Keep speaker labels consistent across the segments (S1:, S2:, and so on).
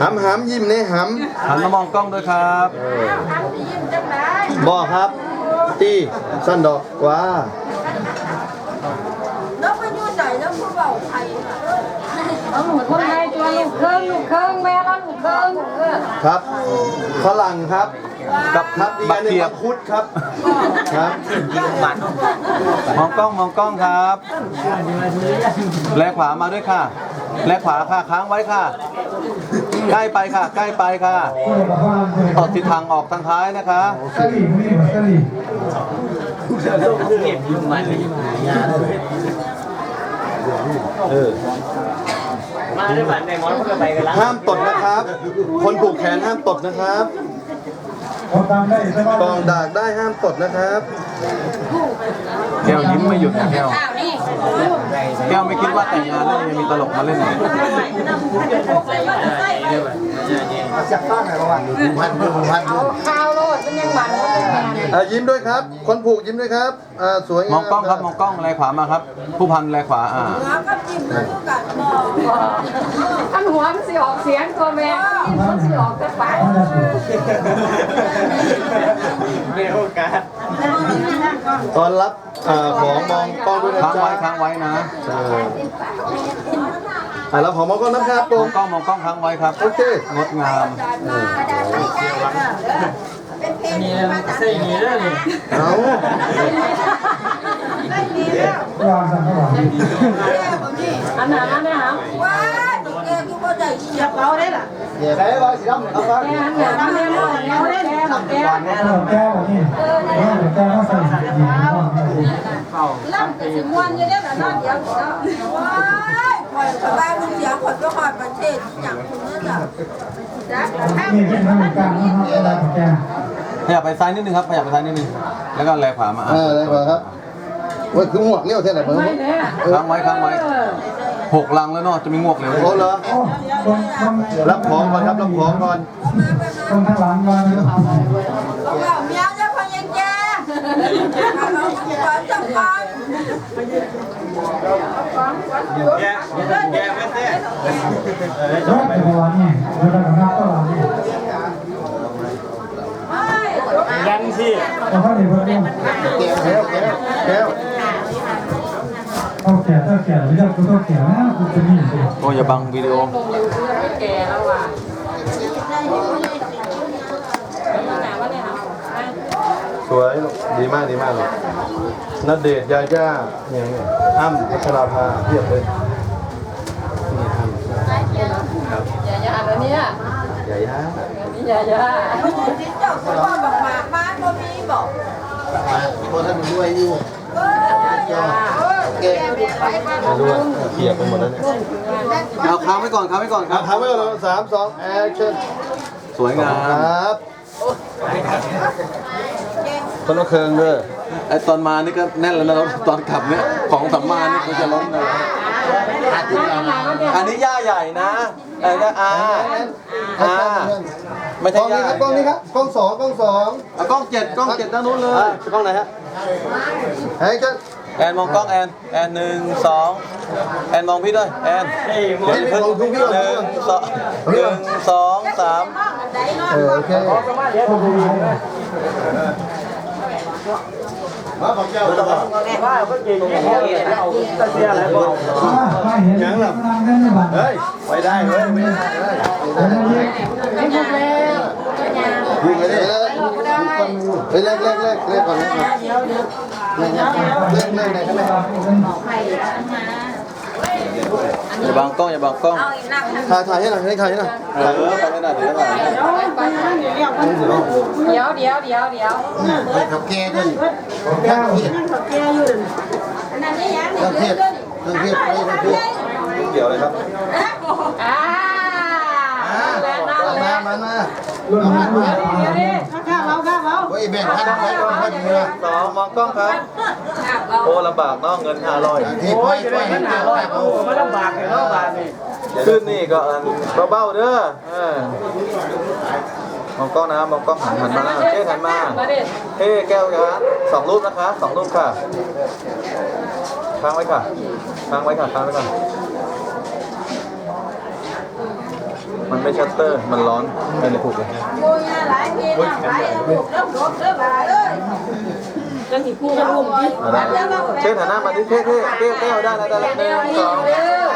S1: หำหำยิ้มในห
S2: หันมามองกล้องด้วยครับำ
S1: บอกครับ ตีสั้นดอกว่า
S3: แล้วไปอยู่ไหนแล้วผู้เบาไทย
S4: คนไทยตัวลูกครึ่งลูกครึ่งแม่แล้วลูกครึ่งเออ
S1: ครับฝรั่งครับ
S2: กับ
S1: ครับอีก
S2: บั
S1: อั
S2: ก
S1: นหนึง
S2: เขียบ
S1: มังคุดครับครับ
S2: มองกล้องมองกล้องครับ แลขวามาด้วยค่ะ แลขวาค่ะค้างไว้ค่ะ ใกล้ไปค่ะ ใกล้ไปค่ะตอดทิศทางออกทางท้ายนะคะ
S5: กะหรี่ไม่เหมือนกะหรี่
S1: ห้ามตดนะครับ คนผูกแขนห้ามตดนะครับ
S5: เขาทำได้ใช่ไหม
S1: กองดากได้ห้ามตดนะครับ
S2: แก้วยิ้มไม่หยุดนะแก้วแก้วไม่คิดว่าแต่งงานแล้วยังมีตลกมาเล่นอีก
S4: ข้าวโลดมันยังหมันก็เป็นงาน
S1: อะยิ้มด้วยครับ คนผูกยิ้มด้วยครับอ่าสวย
S2: มองกล้องครับมองกล้องแลขวามาครับ ผู้พันแลขวาอ่า
S3: แล้วก็จิ้มแล้วก็กัดมอง
S4: อันหัวมันสิออกเสียงตัวแม่มันสิออกแต่ปาก
S1: ตอนรับอ่าของมองกล้องด้วยนะ
S2: ค้าง
S1: จ๊ะ
S2: ไว้ค้างไว้นะ
S1: เอออะแล้วของมองกล้องนะครับผม
S2: มองกล้องมองกล้องค้างไว้ครับ
S1: โอเค
S2: งดงาม
S3: เป็นเพลงมาจากไหน
S1: เอา
S5: วางสังขวาน
S4: อันนั้นอันนั้นฮะ
S3: ว้ายตุ๊กแกคือบ่ได้เหยียบเราได้ล่ะ
S4: แกอันนั้นอันนั้นแล้วแกแกแก
S5: เราแก้วนี่เราแก้วต้องใส่หญิงก่อน
S3: ล่ำแต่สิม่วนอยู่ได้ล่ะเนาะเดี๋ยวเนาะว้ายปล่อยสบายมึงเสียงคนไปฮอดประเทศอย่างคุณนั่นน่ะจักข้าม
S5: นี่เป็นทางการนะครับเวลาแก้ว
S2: ขยับไปซ้ายนิดนึงครับขยับไปซ้ายนิดนึงแล้วก็แลขวามาอะ
S1: อ่าได้ป่ะครับว่าคือหมวกเลี้ยวเท่าไหร่เพิ่ม
S4: ไม่เนี่ย
S2: ค้างไว้ค้างไว้ หกลังแล้วเนาะจะมีงวกเหลว
S1: โอ้เหรอ
S5: โอ้ต้องต้อง
S1: รับของก่อนครับรับของก่อน
S5: ต้องทางหลังก่อนนะครับ
S3: บอกว่าเมียจะพยายามเอาเราขอจับก่อน
S5: รถจักรวาลนี่เวลากับนักก็หลังนี่
S3: ไม่
S5: เราเข้าในเบอร์เดียว
S1: แก้ว แก้วแก้ว
S5: เอาแก่ถ้าแก่เรียกกูต้องแก่นะกูจะมีสิ
S2: โอ้อย่าบังวิดีโอ
S4: ลงเร็วเพื่อนไม่แกแล้วว่ะนี่นะว่าเนี่ย
S1: สวยดีมากดีมากเลยนัดเดทยาย่าอย่างเนี้ยอ้ำพัชราภาเทียบเลยนี่อ้ำครับ
S4: อย่าอย่าแล้วเนี่ย
S1: ยาย่า
S4: นี่อย่าอย่า
S3: ที่เจ้าคือว่าบอกหมากบ้านบ่มีบอก
S1: มาพอท่านด้วยอยู่
S3: เออแก ไม่
S1: รู้ว่าเปียกไปหมดแล้วเนี่ย
S2: เอาค้างไว้ก่อนค้างไว้ก่อนค
S1: อะ
S2: รับ
S1: ทำไว้ก่อนเลยสามสองแอคชั่น
S2: สวยงา
S1: ค
S2: ม
S1: รับคนละเครื่องด้วย
S2: ไอตอนมานี่ก็แน่นแล้วนะตอนกลับเนี่ยของสัมมานี่มันจะล้นเลยอันนี้ย่าใหญ่นะอันนี้อาอาไม่
S1: ก
S2: ใช่
S1: ล้องนี้
S2: ย่า
S1: ครับกล้องนี้ครับกล้องสองกล้องสอง
S2: เอากล้องเจ็ดกล้องเจ็ดด้านนู้นเลย
S1: กล้องไหนฮะแอคชั่น
S2: แอนมองกล้องแอนแอนหนึ่งสองแอนมองพี่ด้วยแอนเดี๋ยวเพิ่งหนึ่งสองหนึ่งสองสาม
S1: เออโอเคมาของเจ้าแล้วก็
S5: ไม่เห็นยังหลับนั่งได้ไม่บัง
S1: เฮ้ยไปได้เว้ยไม่ได้
S4: ไม่ถูกแล้ว
S1: ยิ งไปเลยเฮ้ยแรกแรกแรกแรกก่อนแรกก่อนแรกแรกแรกไหนกันแรก
S2: อย่าบังกล้องอย่าบังกล้อง
S1: ถ่ายถ่ายให้หน่อยให้ถ่ายให้หน่อย
S2: เออไปไม่ได้เดี๋ยวถ่าย
S4: เดี๋ยวเดี๋ยวเดี๋ยวเดี๋ยว
S1: ไปขับแกด้วย
S5: แก้ว
S3: อันนั้นนี่ยัง
S1: เครื่องเทศเครื่องเทศไปเครื่องเทศเกี่ยวอะไรครับ
S4: อ่า
S1: อ่า
S4: แล้วนั่น
S1: มา
S4: แล้ว
S1: มามา
S5: รุ่นนั้นรุ่นนั้น
S4: เดี๋ยว ดิ
S1: โอ้ยแบ่งพันพันพันเงิน
S2: สองมองกล้องครับ โอ้ลำบากเนาะเงินห้าร้อย
S1: ที่ปล่อยปล่อยให้เจ้าเอา
S6: มันลำบากเลยเนาะบาทนี่
S2: ขึ้นนี่ก็อันเบาๆเด้อเออมองกล้องนะมองกล้องหันหันมาเท่หันมา
S4: มาดิ
S2: เท่แก้วนะสองรูปนะคะสองรูปค่ะค้างไว้ค่ะค้างไว้ค่ะค้างไว้ก่อนมันไม่ชัตเตอร์ มันร้อนไม่ได้ผูกเลย
S3: โอ้ยหลายปีนะหลายลูกเริ่มรบเริ่มบาเลย
S4: จังสิพูดกับลุงที่
S2: เอาได้เช่นหันหน้ามาที่เท่เท่แก้วแก้วได้แล้วได้แล้วหนึ่งสอง
S3: เด้อ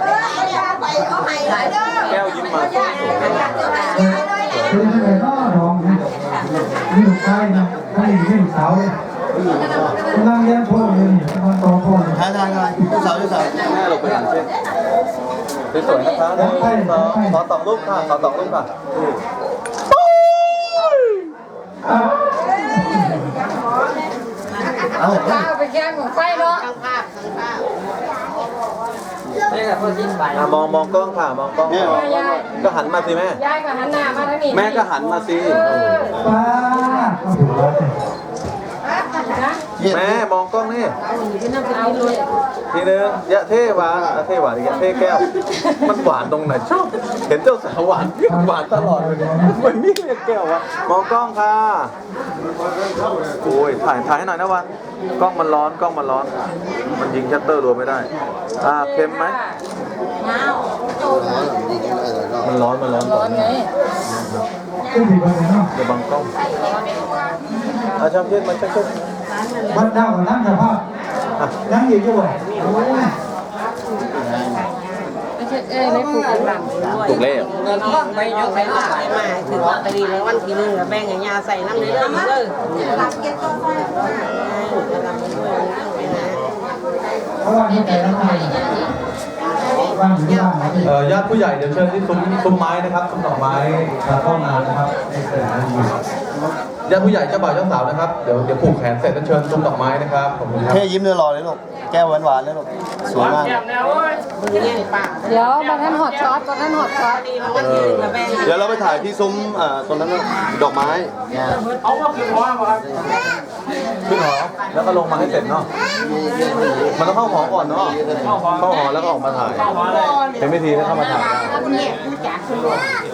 S3: เออเอายาไปเอาให้หลายเด้อ
S2: แก้วยิ้มมา
S3: เอายาเอายาเอายาด้วย
S5: เป็นยังไงน้อรองนะนี่ลูกชายนะไม่นี่ลูกสาวเลยกำลังเรียนโทเลยนี่กำลังโตโทเลย
S1: ทายทายทายลูกสาวลูกสาว
S2: แม่ลงไปหันเช่นสวยๆนะคะหนึ่งสองขอสองรูปค่ะขอสองรูปค่ะ
S5: อะ
S1: เอา
S4: ข้าวไปแข่งของไฟเนาะ
S2: อะมองมองกล้องค่ะมองกล้อง
S4: ยาย
S2: ก็หันมาสิแม่
S4: ยายก็หันหน้ามาทางนี้
S2: แม่ก็หันมาสิ
S5: ป้า
S2: แม่มองกล้องนี่
S4: เอาเลย
S2: ทีนึงยะเท่หวานอะเท่หวานอีกยะเท่แก้ว มันหวานตรงไหนชอบเห็นเจ้าสาวหวานเปรี้ยวหวานตลอดเลยมันนี่เรียกแก้ววะมองกล้องค่ะโอ้ยถ่ายถ่ายให้หน่อยนะวันกล้องมันร้อนกล้องมันร้อน มันยิงชัตเตอร์รัวไม่ได้ อ่าเค็มไหมมันร้อนมันร้อน
S4: ร้อนไง
S5: ขึ้นดีกว่าเนาะ
S2: จะบังกล้องอาชามเย็นมาช่วย
S5: วัดดาวกับนั่งกับพ่อนั่งอยู่อยู่บ่โอ้ย
S4: ไม่ใช่เอ้ยในผูกหลัง
S2: ถูกเล่ม
S6: เงินทองไปยกไปหลายมาถึงลอตเตอรี่แล้ววันที่หนึ่งแล้วแบ่งให้ยาใส่น้ำในเรื่องนี้เลย
S3: หลับเก็บตัวไว้
S5: เพราะว่านี่แต่ละคนว่างอยู่ว่าง
S2: เอ่อญาติผู้ใหญ่เดี๋ยวเชิญที่ซุ้มซุ้มไม้นะครับซุ้มดอกไม้กระท่อมนานนะครับในเสร็จแล้วอยู่ ญาติผู้ใหญ่เจ้าบ่าวเจ้าสาวนะครับ เดี๋ยวเดี๋ยวผูกแขนเสร็จแล้วเชิญซุ้มดอกไม้นะครับขอบคุณครับ
S1: เท่ยิ้มเนื้อรอเลยลูก แก้วหวานๆเลยลูก สวยมาก
S6: มือเนี่ยปาก
S4: เดี๋ยวมาท่านหอดช็อตมาท่านหอดช็อต
S6: ดีมาวันที่หนึ่งแล้วแบ่ง
S1: เดี๋ยวเราไปถ่ายที่ซุ้มอ่าตรงนั้นนะดอกไม้
S2: ขึ้นหอแล้วก็ลงมาให้เสร็จเนาะ มันต้องเข้าหอก่อนเนาะ เข้าหอแล้วก็ออกมาถ่าย เป็นพิธีแล้วเข้ามาถ่ายได้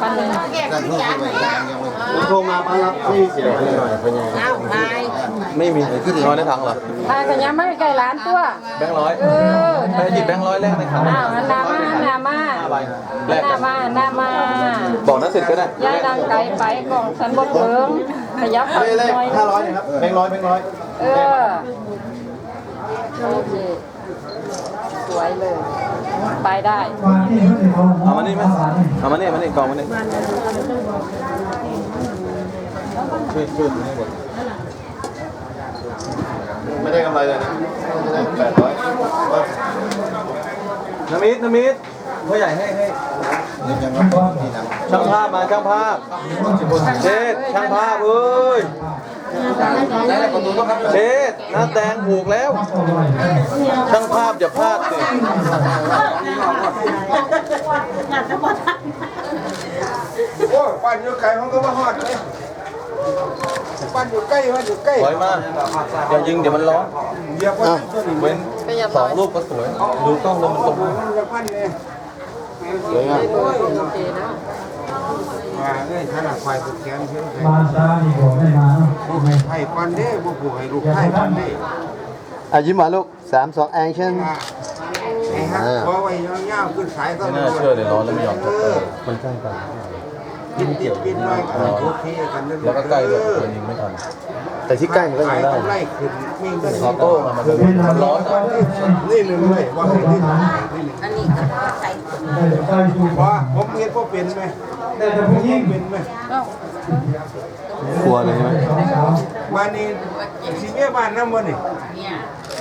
S4: ปันหนึ่ง
S1: ผมโทรมาป้ารับไม่มีเสียงเลยหน่อยเป็นยังไง
S6: อ้าวทาย
S2: ไม่มีนอนในถังเหรอ
S4: ทายกันยังไม่ไกลร้านตัว
S2: แบงค์ร้อย
S4: เออ
S2: ไปหยิบแบงค์ร้อยแรกในถัง
S4: อ้าวหันหน้ามาหันหน้ามา
S2: ห้าใบแร
S4: หัน
S2: ก
S4: หน้า
S2: กัน
S4: มาหันหน้ามา
S2: บอกนักสิทธิ์ก็ได้
S4: ยายดังไกลไปกล่องฉันบดเบิ้งขยับไป
S1: เลข
S4: หน่อย
S1: ห้าร้อยนะครับแบงค์ร้อยแบงค์ร้อย
S4: เออโอเคสวยเลย ไปได้
S5: วันที่เขาจะเอา
S2: เอามานี่ไหมเอามานี่มานี่กองมานี่ช่วยช่วยให้หมด
S1: ไม่ได้กำไรเลยนะไม่ได้แปดร้อย
S2: น้ำมิดน้ำมิดพ่อใหญ่ให้ให้
S1: ยังรับที่นำ
S2: ช่างภาพมาช่างภาพเชษช่างภาพเอ้ย เชษหน้าแตงผูกแล้วช่างภาพอย่าพลาดสิ
S7: โอ้ยปั้นอยู่ไกลมันก็มาฮอดเลยปั้นอยู่ใกล้มันอยู่ใกล้
S2: ถอยมาอย่ายิงเดี๋ยวมันร้อน
S7: เหยียบว่าตัวนี้
S2: เว้นสองรูปก็สวย ดูกล้องแล้วมันตรง
S7: มันจะปั้นเนี่ย
S1: สวยงาม
S7: ว่าเอ้ยขนาดควายผูกแขนเพิ่น
S5: มาซาดีกว่าไม่มาเนาะ
S7: ผูกให้ไผ่ปั้นเด้บ่ผูกให้ลูกไผ่ปั้นเด้
S1: อะยิ้มหวานลูกสามสองแอคชั่น
S7: อ่าไอ้ฮักพอไว้ยาวๆขึ้นสายก็
S2: ไม่น่าเชื่อเลยร้อนแล้วไม่ยอม
S7: เออ
S2: มันใกล้กัน
S7: กินติดกินหน่อยกันโอเคกันเด้อ
S2: แล้วก็ใกล้ด้วยมันยิงไม่ทัน
S1: แต่ที่ใกล้มันก็
S7: ขา
S1: ยั
S7: ย
S1: งได้
S7: กำไรขึ้นมีเงิน
S2: ออโต้มามัน
S5: เวลา
S2: มันร้อน
S7: นี่หนึ่งเลยว่าให้ที่ไหนนี่หนึ่ง
S6: อันนี้ก็ใส่
S5: ได้ได้ดู
S7: ว่าผมเฮ็ดบ่เป็นไหม
S5: ได้แต่ผู้หญิง
S7: เป็นไหม
S1: กลัวเลยใช่ไหม
S5: สองสาว
S7: บ้านนี้สิเมียบ้านนำบ่นี่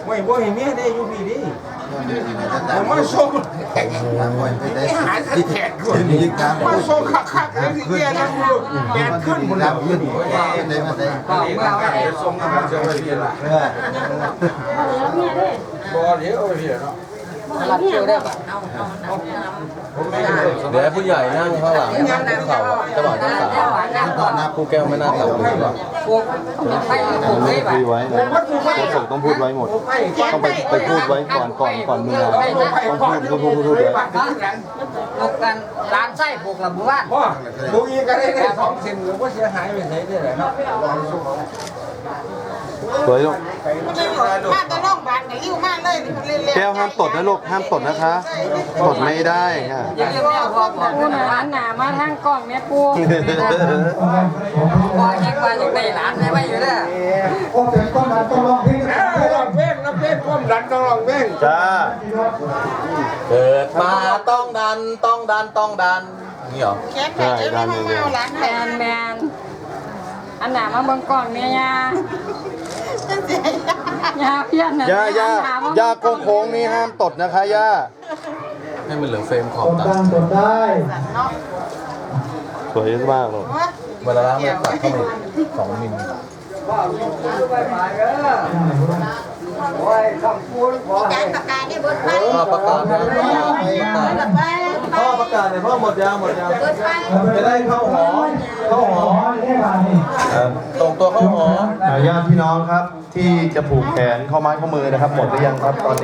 S7: ไม่บ่ให้เมียได้อยู่พี่ดิผมมาส่งไปหาทันแขกก่อนมาส่งคักๆแล้วสิเมียนำอยู่แปดขึ้นหมดแล้วขึ้นส่งกันมาเจอพี่ล่ะบ่เดี๋ยวเอาพี่เนาะ
S4: รับเชียวได้ปะ
S2: เดี๋ยวให้ผู้ใหญ่นั่งข้างหลังนั่งคุกเข่าอะเจ้าบ่าวเจ้าสาวหน้าผู้แก้วไม่น่าตัดเลยว่ะ
S4: ไปผูกได้ปะ
S1: คุยไว้โฆษกต้องพูดไว้หมด ต้องไปไปพูดไว้ก่อนก่อนก่อนมือเราต้องพูดพูดพูดพูดไว้
S4: ผูกกันร้านไส้ผูกกับหมู่บ้าน
S7: พ่อดูอีกก็ได้ได้สองเซนหรือว่าเสียหายไปไหนได้เลยครับ
S2: สวยลูก
S6: มาแต่โรงพยาบาลก็
S2: แก้วห้ามตดนะลูกห้ามตดนะคะตดไม่ได้ค่ะ
S4: ปูหนาหนามาทางกล่องแม่ปู
S5: พอคิดว่าจะได้หลานได้ไหมอยู่เด้อโอ้เป็นต้นนั้นต้องลองเพลง
S7: เออลองเพลงลองเพลงความดันต้องลองเพลง
S2: จ้าเกิดมาต้องดันต้องดันต้องดันนี่เหรอ
S6: แขนไปเอ้ยไม่มาเอาหลาน
S4: แมนแมนอันหนามาเบิ่งกล่องเนี่ยยา ยาเพี้ยนน่ะ
S2: ย่าย่า
S4: อันหนม
S2: ย่าโค้งๆนี่ห้ามตดนะคะย่าให้มันเหลือเฟรมขอบ
S5: กด
S2: ตัด
S5: ดันกดได้
S2: สวยมากเลยเวลาล้างไม่ตัดเข้าไปสองมิล
S3: จานปากกาได้เบิดไป
S2: พ่อประกาศนะประกาศ
S3: เบิดไป
S2: พ่อประกาศเลยพ่อหมดยางหมดยาง
S3: เบิดไป
S2: จะได้เข้าหอเข้าห
S5: อ๋
S2: อ
S5: อได้มานี่
S2: ตรงตัวเข้าหอญาติพี่น้องครับ ที่จะผูกแขนเข้าไม้ข้อมือนะครับ หมดหรือยังครับตอนนี้